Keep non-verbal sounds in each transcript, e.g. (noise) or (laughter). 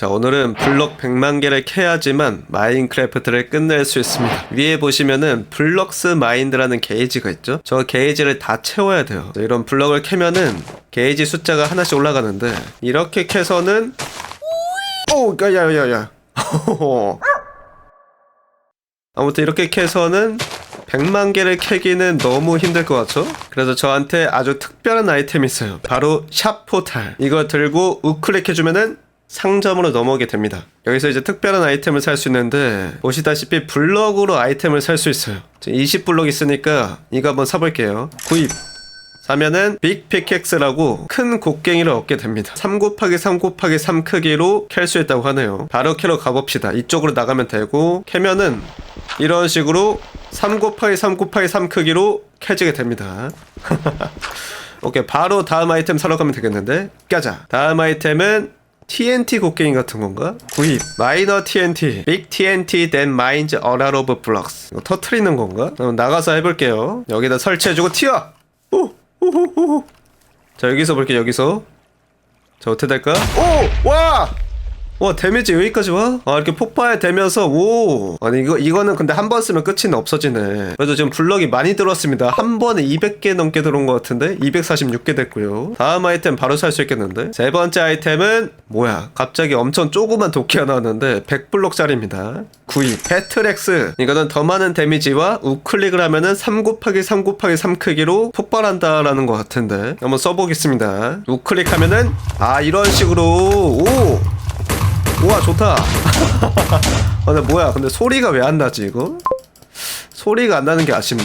자 오늘은 블럭 100만 개를 캐야지만 마인크래프트를 끝낼 수 있습니다 위에 보시면은 블럭스 마인드라는 게이지가 있죠 저 게이지를 다 채워야 돼요 자, 이런 블럭을 캐면은 게이지 숫자가 하나씩 올라가는데 이렇게 캐서는 오 야야야야 (laughs) 아무튼 이렇게 캐서는 100만 개를 캐기는 너무 힘들 것 같죠? 그래서 저한테 아주 특별한 아이템이 있어요. 바로 샵 포탈. 이거 들고 우클릭 해주면은 상점으로 넘어오게 됩니다. 여기서 이제 특별한 아이템을 살 수 있는데 보시다시피 블럭으로 아이템을 살 수 있어요. 20블럭 있으니까 이거 한번 사볼게요. 구입. 사면은 빅 피켓스라고 큰 곡괭이를 얻게 됩니다. 3 곱하기 3 곱하기 3 크기로 캘 수 있다고 하네요. 바로 캐러 가봅시다. 이쪽으로 나가면 되고 캐면은 이런 식으로 3 곱하기 3 곱하기 3 크기로 캐지게 됩니다. (laughs) 오케이 바로 다음 아이템 사러 가면 되겠는데 가자. 다음 아이템은 TNT 곡괭이 같은 건가? 구입 마이너 TNT 빅 TNT then mines a lot 이거 터트리는 건가? 그럼 나가서 해볼게요 여기다 설치해주고 튀어! 오! 오호호호 자 여기서 볼게 여기서 자 어떻게 될까? 오! 와! 와 데미지 여기까지 와? 아 이렇게 폭발 되면서 오! 아니 이거 이거는 근데 한 번 쓰면 끝이 없어지네. 그래도 지금 블럭이 많이 들었습니다. 한 번에 200개 넘게 들어온 것 같은데? 246개 됐고요. 다음 아이템 바로 살 수 있겠는데? 세 번째 아이템은 뭐야? 갑자기 엄청 조그만 도끼가 나왔는데 100블럭짜리입니다. 구입. 배트렉스. 이거는 더 많은 데미지와 우클릭을 하면은 3 곱하기 3 곱하기 3 크기로 폭발한다라는 것 같은데? 한번 써보겠습니다. 우클릭하면은 아 이런 식으로. 오 우와 좋다 아 (laughs) 근데 뭐야 근데 소리가 왜 안 나지 이거? 소리가 안 나는 게 아쉽네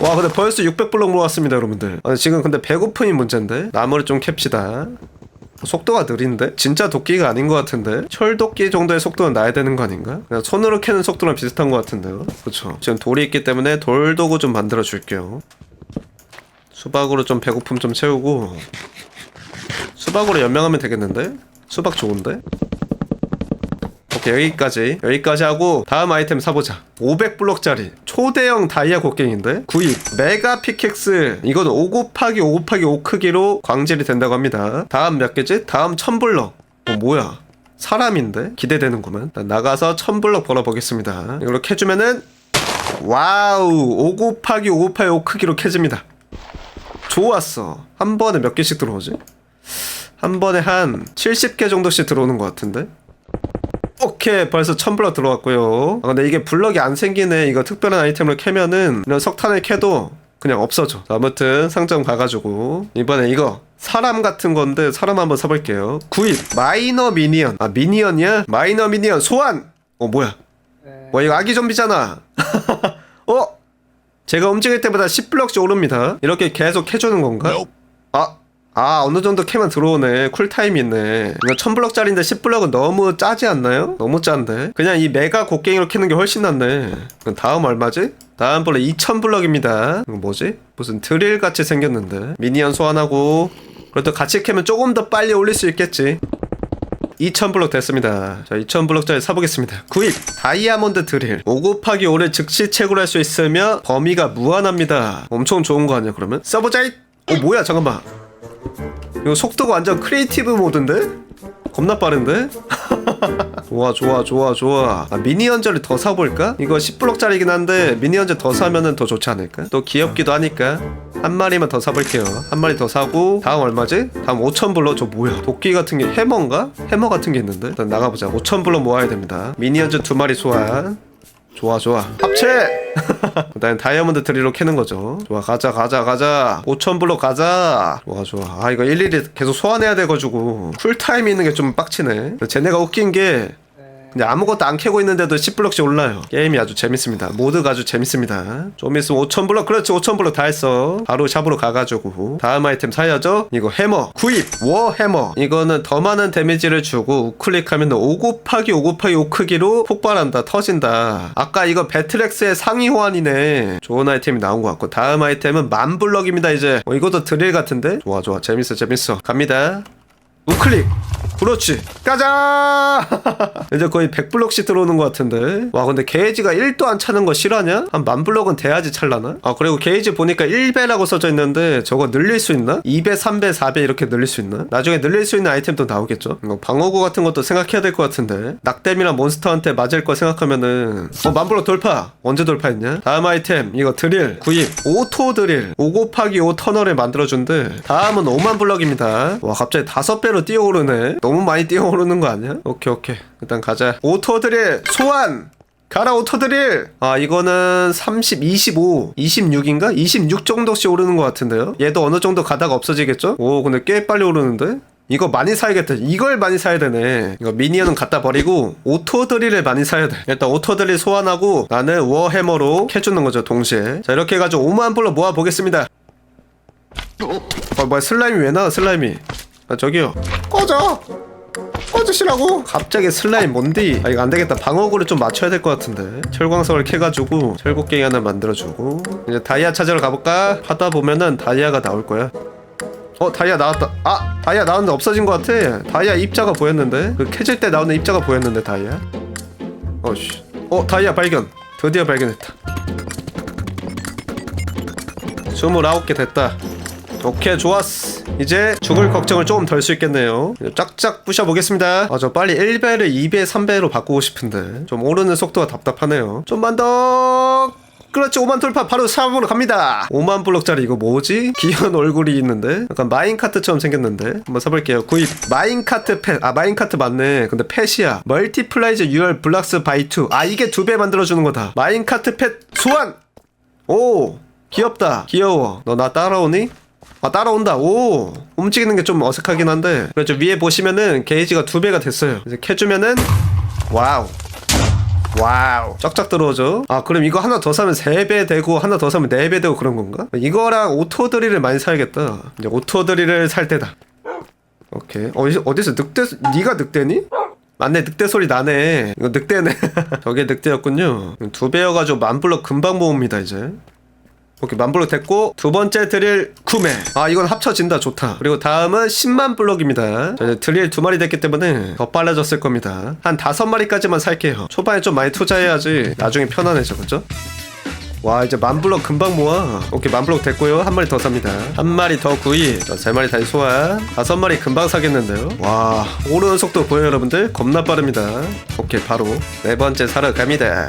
와 근데 벌써 600블럭 모았습니다 여러분들 아, 지금 근데 배고픔이 문제인데 나무를 좀 캡시다 속도가 느린데? 진짜 도끼가 아닌 것 같은데? 철도끼 정도의 속도는 나야 되는 거 아닌가? 그냥 손으로 캐는 속도랑 비슷한 것 같은데요? 그쵸 지금 돌이 있기 때문에 돌도구 좀 만들어 줄게요 수박으로 좀 배고픔 좀 채우고 수박으로 연명하면 되겠는데? 수박 좋은데? 오케이 여기까지 여기까지 하고 다음 아이템 사보자. 500블럭짜리. 초대형 다이아 곡괭인데? 구입. 메가 피켓스. 이건 5 곱하기 5 곱하기 5 크기로 광질이 된다고 합니다. 다음 몇 개지? 다음 1000블럭 어 뭐야? 사람인데? 기대되는구만. 나가서 1000블럭 벌어보겠습니다. 이걸로 캐주면은 와우! 5 곱하기 5 곱하기 5 크기로 캐집니다. 좋았어. 한 번에 몇 개씩 들어오지? 한 번에 한 70개 정도씩 들어오는 것 같은데? 오케이 벌써 천블럭 들어왔고요. 아, 근데 이게 블럭이 안 생기네 이거 특별한 아이템을 캐면은 이런 석탄을 캐도 그냥 없어져. 자, 아무튼 상점 가가지고 이번에 이거 사람 같은 건데 사람 한번 사볼게요. 구입. 마이너 미니언. 아 미니언이야? 마이너 미니언 소환! 어 뭐야? 와 이거 아기 좀비잖아. (laughs) 어? 제가 움직일 때보다 10블럭씩 오릅니다. 이렇게 계속 해주는 건가? 아 아 어느 정도 캐면 들어오네 쿨타임이 있네 이거 1000블럭짜리인데 10블럭은 너무 짜지 않나요? 너무 짠데 그냥 이 메가 곡괭이로 캐는 게 훨씬 낫네 그럼 다음 얼마지? 다음 블럭 2000블럭입니다 이거 뭐지? 무슨 드릴 같이 생겼는데 미니언 소환하고 그래도 같이 캐면 조금 더 빨리 올릴 수 있겠지 2000블럭 됐습니다. 자, 2000블럭짜리 사보겠습니다. 구입! 다이아몬드 드릴. 5 곱하기 5를 즉시 채굴 할 수 있으며 범위가 무한합니다. 엄청 좋은 거 아니야, 그러면? 써보자! 이 어, 뭐야, 잠깐만. 이거 속도가 완전 크리에이티브 모드인데? 겁나 빠른데? (laughs) 좋아 좋아 좋아 좋아 아, 미니언저를 더 사볼까? 이거 10블럭짜리긴 한데 미니언저 더 사면은 더 좋지 않을까? 또 귀엽기도 하니까 한 마리만 더 사볼게요 한 마리 더 사고 다음 얼마지? 다음 5천블럭 저 뭐야 도끼 같은 게 해머인가? 해머 같은 게 있는데 일단 나가보자 5천블럭 모아야 됩니다 미니언저 두 마리 소환 좋아 좋아. 합체! (laughs) 그다음 다이아몬드 트리로 캐는 거죠. 좋아 가자 가자 가자. 5천블럭 가자. 좋아 좋아. 아 이거 일일이 계속 소환해야 돼가지고. 쿨타임 있는 게 좀 빡치네. 쟤네가 웃긴 게 그냥 아무것도 안 캐고 있는데도 10블럭씩 올라요. 게임이 아주 재밌습니다. 모드가 아주 재밌습니다. 좀 있으면 5천블럭 그렇지. 5천블럭 다 했어. 바로 샵으로 가가지고. 다음 아이템 사야죠. 이거 해머. 구입. 워 해머. 이거는 더 많은 데미지를 주고 우클릭하면 5 곱하기 5 곱하기 5 크기로 폭발한다. 터진다. 아까 이거 배트렉스의 상위 호환이네. 좋은 아이템이 나온 것 같고. 다음 아이템은 만블럭입니다 이제. 어, 이것도 드릴 같은데? 좋아 좋아. 재밌어 재밌어. 갑니다. 우클릭 그렇지 가자 (laughs) 이제 거의 100블럭씩 들어오는 것 같은데 와 근데 게이지가 1도 안 차는 거 실화냐? 한 만 블럭은 돼야지 찰라나? 아 그리고 게이지 보니까 1배라고 써져 있는데 저거 늘릴 수 있나? 2배 3배 4배 이렇게 늘릴 수 있나? 나중에 늘릴 수 있는 아이템도 나오겠죠 이거 방어구 같은 것도 생각해야 될 것 같은데 낙댐이랑 몬스터한테 맞을 거 생각하면은 어 만 블럭 돌파 언제 돌파했냐? 다음 아이템 이거 드릴 구입 오토 드릴 5 곱하기 5 터널을 만들어준대 다음은 5만 블럭입니다 와 갑자기 다섯 배로 뛰어오르네 너무 많이 뛰어오르는 거 아니야? 오케이 오케이 일단 가자 오토 드릴 소환 가라 오토 드릴 아 이거는 30, 25, 26인가? 26 정도씩 오르는 것 같은데요 얘도 어느 정도 가다가 없어지겠죠? 오 근데 꽤 빨리 오르는데? 이거 많이 사야겠다. 이걸 많이 사야 되네. 이거 미니언은 갖다 버리고 오토 드릴을 많이 사야 돼. 일단 오토 드릴 소환하고 나는 워해머로 캐주는 거죠 동시에. 자 이렇게 해가지고 5만 불로 모아 보겠습니다. 어 뭐야 슬라임이 왜 나와 슬라임이? 아 저기요. 꺼져. 꺼주시라고! 갑자기 슬라임 뭔디? 아 이거 안되겠다. 방어구를 좀 맞춰야 될 것 같은데. 철광석을 캐가지고 철곡갱이 하나 만들어주고. 이제 다이아 찾으러 가볼까? 하다 보면은 다이아가 나올 거야. 어 다이아 나왔다. 아 다이아 나왔는데 없어진 것 같아. 다이아 입자가 보였는데? 그 캐질 때 나오는 입자가 보였는데 다이아? 어씨. 어 다이아 발견. 드디어 발견했다. 29개 됐다 오케이 좋았어. 이제 죽을 걱정을 조금 덜 수 있겠네요. 쫙쫙 부셔보겠습니다. 아 저 빨리 1배를 2배 3배로 바꾸고 싶은데 좀 오르는 속도가 답답하네요. 좀만 더! 그렇지 5만 돌파 바로 샵으로 갑니다. 5만 블럭짜리 이거 뭐지? 귀여운 얼굴이 있는데? 약간 마인카트처럼 생겼는데? 한번 사볼게요. 구입. 마인카트 펫 아 마인카트 맞네. 근데 펫이야. 멀티플라이즈 유얼 블락스 바이 2아 이게 두 배 만들어주는 거다. 마인카트 펫 소환! 오! 귀엽다. 귀여워. 너 나 따라오니? 아 따라온다. 오 움직이는 게 좀 어색하긴 한데. 그렇죠. 위에 보시면은 게이지가 두 배가 됐어요. 이제 캐주면은 와우. 와우. 쫙쫙 들어오죠. 아 그럼 이거 하나 더 사면 3배 되고 하나 더 사면 4배 되고 그런 건가? 이거랑 오토 드릴을 많이 사야겠다. 이제 오토 드릴을 살 때다. 오케이. 어디서, 어디서 늑대 네가 늑대니? 맞네. 늑대 소리 나네. 이거 늑대네. (laughs) 저게 늑대였군요. 두 배여가지고 만블럭 금방 모읍니다 이제 오케이 만블럭 됐고 두 번째 드릴 구매. 아 이건 합쳐진다. 좋다. 그리고 다음은 10만 블럭입니다. 자, 이제 드릴 두 마리 됐기 때문에 더 빨라졌을 겁니다. 한 다섯 마리까지만 살게요. 초반에 좀 많이 투자해야지 나중에 편안해져 그죠? 와 이제 만 블럭 금방 모아. 오케이 만 블럭 됐고요. 한 마리 더 삽니다. 한 마리 더 구이. 자세 마리 다시 소환 다섯 마리 금방 사겠는데요? 와 오르는 속도 보여요 여러분들? 겁나 빠릅니다. 오케이 바로 네 번째 사러 갑니다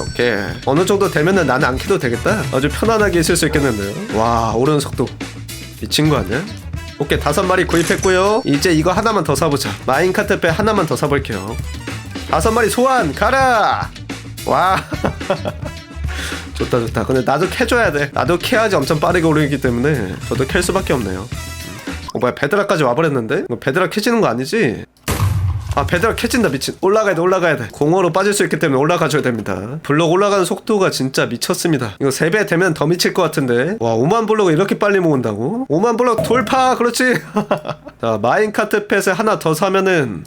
오케이. 어느 정도 되면은 나는 안 키도 되겠다. 아주 편안하게 있을 수 있겠는데요. 와 오르는 속도. 미친 거 아니야? 오케이 다섯 마리 구입했고요. 이제 이거 하나만 더 사보자. 마인카트 배 하나만 더 사볼게요. 다섯 마리 소환 가라! 와. (laughs) 좋다 좋다. 근데 나도 캐줘야 돼. 나도 캐야지 엄청 빠르게 오르기 때문에 저도 캘 수밖에 없네요. 어 뭐야 베드락까지 와버렸는데? 베드락 캐지는 거 아니지? 아 베드락 캐진다 미친. 올라가야 돼 올라가야 돼. 공허로 빠질 수 있기 때문에 올라가줘야 됩니다. 블록 올라가는 속도가 진짜 미쳤습니다. 이거 3배 되면 더 미칠 것 같은데. 와 5만 블록을 이렇게 빨리 모은다고? 5만 블록 돌파! 그렇지! (laughs) 자 마인카트 펫을 하나 더 사면은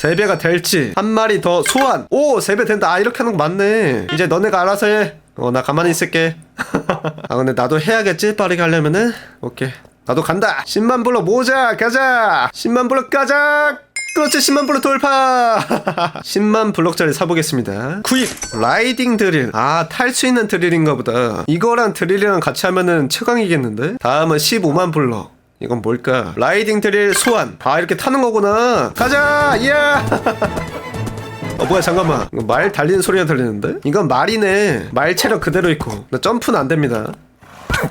3배가 될지 한 마리 더 소환! 오 3배 된다. 아 이렇게 하는 거 맞네. 이제 너네가 알아서 해어 나 가만히 있을게. (laughs) 아 근데 나도 해야겠지? 빠르게 하려면은? 오케이. 나도 간다! 10만 블록 모자! 가자! 10만 블록 가자 그렇지 10만 블록 돌파. (laughs) 10만 블록짜리 사보겠습니다. 구입 라이딩 드릴. 아 탈 수 있는 드릴인가 보다. 이거랑 드릴이랑 같이 하면은 최강이겠는데? 다음은 15만 블록. 이건 뭘까? 라이딩 드릴 소환. 아 이렇게 타는 거구나. 가자! 이야! (laughs) 어 뭐야 잠깐만. 말 달리는 소리가 들리는데? 이건 말이네. 말 체력 그대로 있고. 나 점프는 안 됩니다.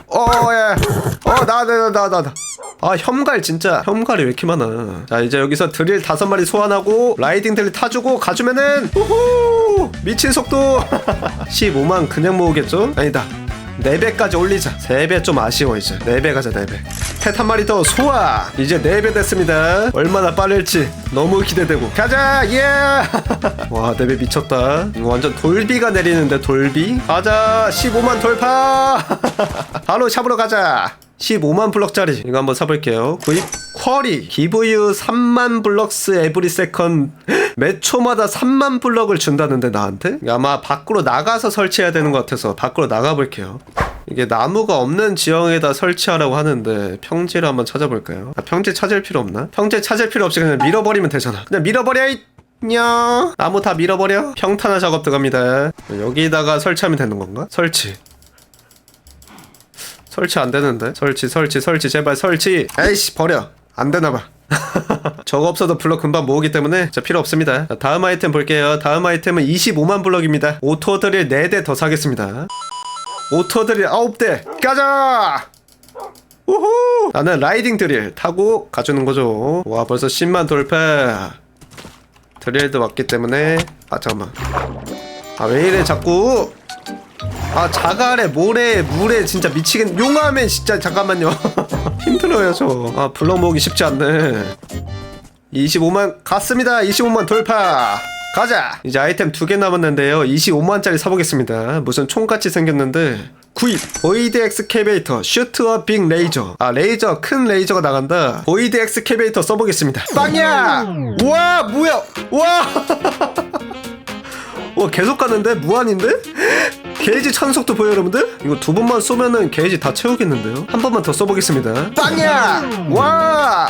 어예어나 나 나 나나 아 혐갈 진짜. 혐갈이 왜 이렇게 많아? 자 이제 여기서 드릴 다섯 마리 소환하고 라이딩 드릴 타주고 가주면은 우후! 미친 속도. (laughs) 15만 그냥 모으겠죠? 아니다. 4배까지 올리자. 3배 좀 아쉬워 이제. 4배 가자 4배. 펫 한 마리 더 소화. 이제 4배 됐습니다. 얼마나 빠를지 너무 기대되고. 가자! 예! (laughs) 와 4배 미쳤다. 이거 완전 돌비가 내리는데 돌비? 가자! 15만 돌파! (laughs) 바로 샵으로 가자 15만 블럭짜리. 이거 한번 사볼게요. 구입 쿼리. 기브유 3만 블럭스 에브리 세컨. 몇 초마다 3만 블럭을 준다는데 나한테? 아마 밖으로 나가서 설치해야 되는 것 같아서 밖으로 나가볼게요. 이게 나무가 없는 지형에다 설치하라고 하는데 평지를 한번 찾아볼까요? 아, 평지 찾을 필요 없나? 평지 찾을 필요 없이 그냥 밀어버리면 되잖아. 그냥 밀어버려 이 냐 나무 다 밀어버려. 평탄화 작업 들어갑니다. 여기다가 설치하면 되는 건가? 설치 설치 안 되는데? 설치 설치 설치 제발 설치! 에이씨 버려! 안 되나봐. (laughs) 저거 없어도 블럭 금방 모으기 때문에 자 필요 없습니다. 자, 다음 아이템 볼게요. 다음 아이템은 25만 블럭입니다. 오토 드릴 4대 더 사겠습니다. 오토 드릴 9대! 가자! 우후! 나는 라이딩 드릴 타고 가주는 거죠. 와 벌써 10만 돌파. 드릴도 왔기 때문에. 아 잠깐만. 아 왜 이래 자꾸 아 자갈에 모래 물에 진짜 미치겠 용암에 진짜 잠깐만요. (laughs) 힘들어요 저아 블럭 모으기 쉽지 않네. 25만 갔습니다. 25만 돌파. 가자. 이제 아이템 두 개 남았는데요. 25만짜리 사보겠습니다. 무슨 총같이 생겼는데. 구입. 보이드 엑스케베이터 슈트어 빅 레이저. 아 레이저 큰 레이저가 나간다. 보이드 엑스케베이터 써보겠습니다. 빵야! 와 뭐야? 와! (laughs) 와 계속 가는데? 무한인데? 게이지 천속도 보여 여러분들? 이거 두 번만 쏘면은 게이지 다 채우겠는데요? 한 번만 더 써보겠습니다. 빵야! 와!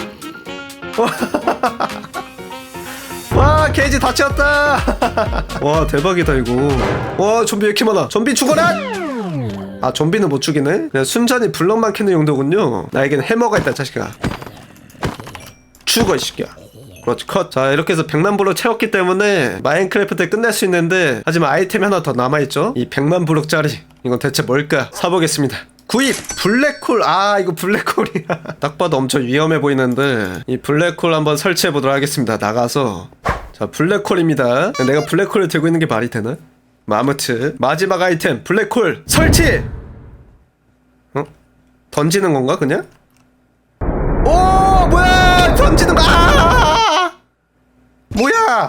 (laughs) 와 게이지 다 채웠다! (laughs) 와 대박이다 이거. 와 좀비 왜 이렇게 많아? 좀비 죽어라! 아 좀비는 못 죽이네? 그냥 순전히 블럭만 캐는 용도군요. 나에겐 해머가 있다 자식아. 죽어 이 새끼야 그렇지. 컷. 자 이렇게 해서 100만 블록 채웠기 때문에 마인크래프트 끝낼 수 있는데 하지만 아이템이 하나 더 남아있죠? 이 100만 블록짜리. 이건 대체 뭘까? 사보겠습니다. 구입! 블랙홀! 아 이거 블랙홀이야. (laughs) 딱 봐도 엄청 위험해 보이는데 이 블랙홀 한번 설치해 보도록 하겠습니다. 나가서. 자 블랙홀입니다. 내가 블랙홀을 들고 있는 게 말이 되나? 뭐 아무튼. 마지막 아이템 블랙홀 설치! 어? 던지는 건가 그냥? 오 뭐야! 던지는 거! 아! 뭐야